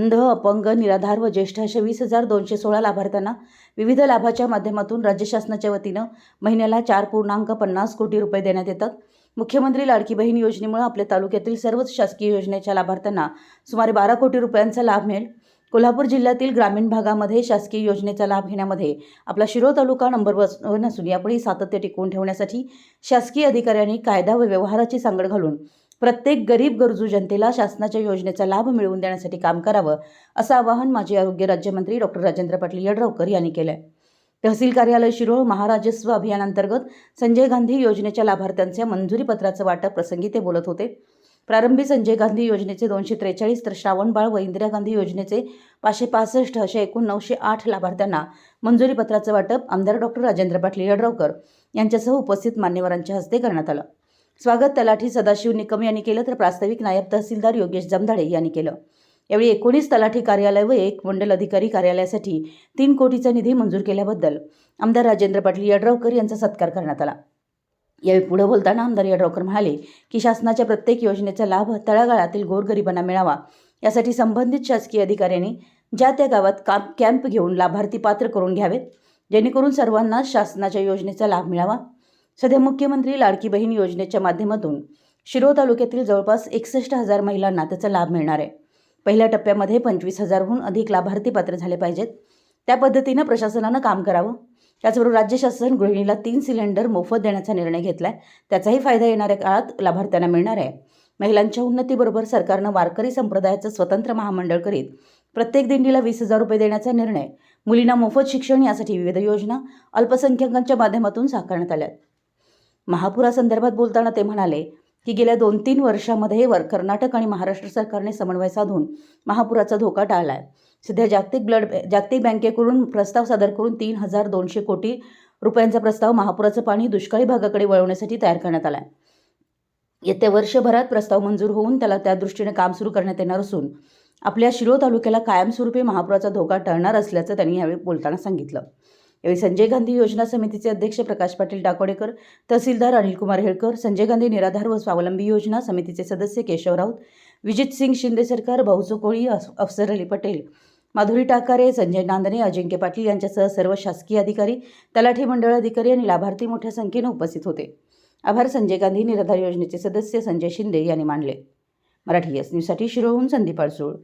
अंध अपंग निराधार व ज्येष्ठ अशा वीस हजार दोनशे सोळा लाभार्थ्यांना विविध लाभाच्या माध्यमातून राज्य शासनाच्या वतीनं महिन्याला चार पूर्णांक पन्नास कोटी रुपये देण्यात येतात. मुख्यमंत्री लाडकी बहीण योजनेमुळे आपल्या तालुक्यातील सर्वच शासकीय योजनेच्या लाभार्थ्यांना सुमारे बारा कोटी रुपयांचा लाभ मिळेल. कोल्हापूर जिल्ह्यातील ग्रामीण भागामध्ये शासकीय योजनेचा लाभ घेण्यामध्ये आपला शिरो तालुका नंबर वन असून यापुढे सातत्य टिकवून ठेवण्यासाठी शासकीय अधिकाऱ्यांनी कायदा व व्यवहाराची सांगड घालून प्रत्येक गरीब गरजू जनतेला शासनाच्या योजनेचा लाभ मिळवून देण्यासाठी काम करावं असं आवाहन माजी आरोग्य राज्यमंत्री डॉक्टर राजेंद्र पाटील यड्रावकर यांनी केलं आहे तहसील कार्यालय शिरोळ महाराजस्व अभियानांतर्गत संजय गांधी योजनेच्या लाभार्थ्यांच्या मंजुरीपत्राचं वाटप प्रसंगी ते बोलत होते. प्रारंभी संजय गांधी योजनेचे दोनशे त्रेचाळीस तर श्रावणबाळ व इंदिरा गांधी योजनेचे पाचशे पासष्ट अशा एकूण नऊशे आठ लाभार्थ्यांना मंजुरीपत्राचं वाटप आमदार डॉक्टर राजेंद्र पाटील यड्रावकर यांच्यासह उपस्थित मान्यवरांच्या हस्ते करण्यात आलं. स्वागत तलाठी सदाशिव निकम यांनी केलं तर प्रास्ताविक नायब तहसीलदार योगेश जमधाडे यांनी केलं. यावेळी एकोणीस तलाठी कार्यालय व एक मंडल अधिकारी कार्यालयासाठी तीन कोटीचा निधी मंजूर केल्याबद्दल आमदार राजेंद्र पाटील यड्रावकर यांचा सत्कार करण्यात आला. यावेळी पुढे बोलताना आमदार यड्रावकर म्हणाले की शासनाच्या प्रत्येक योजनेचा लाभ तळागाळातील गोरगरिबांना मिळावा. यासाठी संबंधित शासकीय अधिकाऱ्यांनी ज्या त्या गावात काम कॅम्प घेऊन लाभार्थी पात्र करून घ्यावेत जेणेकरून सर्वांना शासनाच्या योजनेचा लाभ मिळावा. सध्या मुख्यमंत्री लाडकी बहीण योजनेच्या माध्यमातून शिरोळ तालुक्यातील जवळपास एकसष्ट हजार महिलांना त्याचा लाभ मिळणार आहे. पहिल्या टप्प्यामध्ये पंचवीस हजारहून अधिक लाभार्थी पात्र झाले पाहिजेत. त्या पद्धतीनं प्रशासनानं काम करावं. त्याचबरोबर राज्य शासन गृहिणीला तीन सिलेंडर मोफत देण्याचा निर्णय घेतला आहे त्याचाही फायदा येणाऱ्या काळात लाभार्थ्यांना मिळणार आहे. महिलांच्या उन्नतीबरोबर सरकारनं वारकरी संप्रदायाचं स्वतंत्र महामंडळ करीत प्रत्येक दिंडीला वीस हजार रुपये देण्याचा निर्णय मुलींना मोफत शिक्षण यासाठी विविध योजना अल्पसंख्याकांच्या माध्यमातून साकारण्यात आल्या महापुरासंदर्भात बोलताना ते म्हणाले की गेल्या दोन तीन वर्षामध्ये वर कर्नाटक आणि महाराष्ट्र सरकारने समन्वय साधून महापुराचा धोका टाळला आहे सध्या जागतिक ब्लड जागतिक बँकेकडून प्रस्ताव सादर करून तीन हजार दोनशे कोटी रुपयांचा प्रस्ताव महापुराचं पाणी दुष्काळी भागाकडे वळवण्यासाठी तयार करण्यात आला आहे येत्या वर्षभरात प्रस्ताव मंजूर होऊन त्याला त्या दृष्टीने काम सुरू करण्यात येणार असून आपल्या शिरो तालुक्याला कायमस्वरूपी महापुराचा धोका टळणार असल्याचं त्यांनी यावेळी बोलताना सांगितलं. यावेळी संजय गांधी योजना समितीचे अध्यक्ष प्रकाश पाटील टाकोडेकर तहसीलदार अनिलकुमार हेळकर संजय गांधी निराधार व स्वावलंबी योजना समितीचे सदस्य केशव राऊत विजित सिंग शिंदे सरकार भाऊचो कोळी अफसर अली पटेल माधुरी टाकारे संजय नांदणे अजिंक्य पाटील यांच्यासह सर्व शासकीय अधिकारी तलाठी मंडळ अधिकारी आणि लाभार्थी मोठ्या संख्येनं उपस्थित होते. आभार संजय गांधी निराधार योजनेचे सदस्य संजय शिंदे यांनी मानले. मराठी एस न्यूजसाठी शिरोहून संदीप अडसूळ.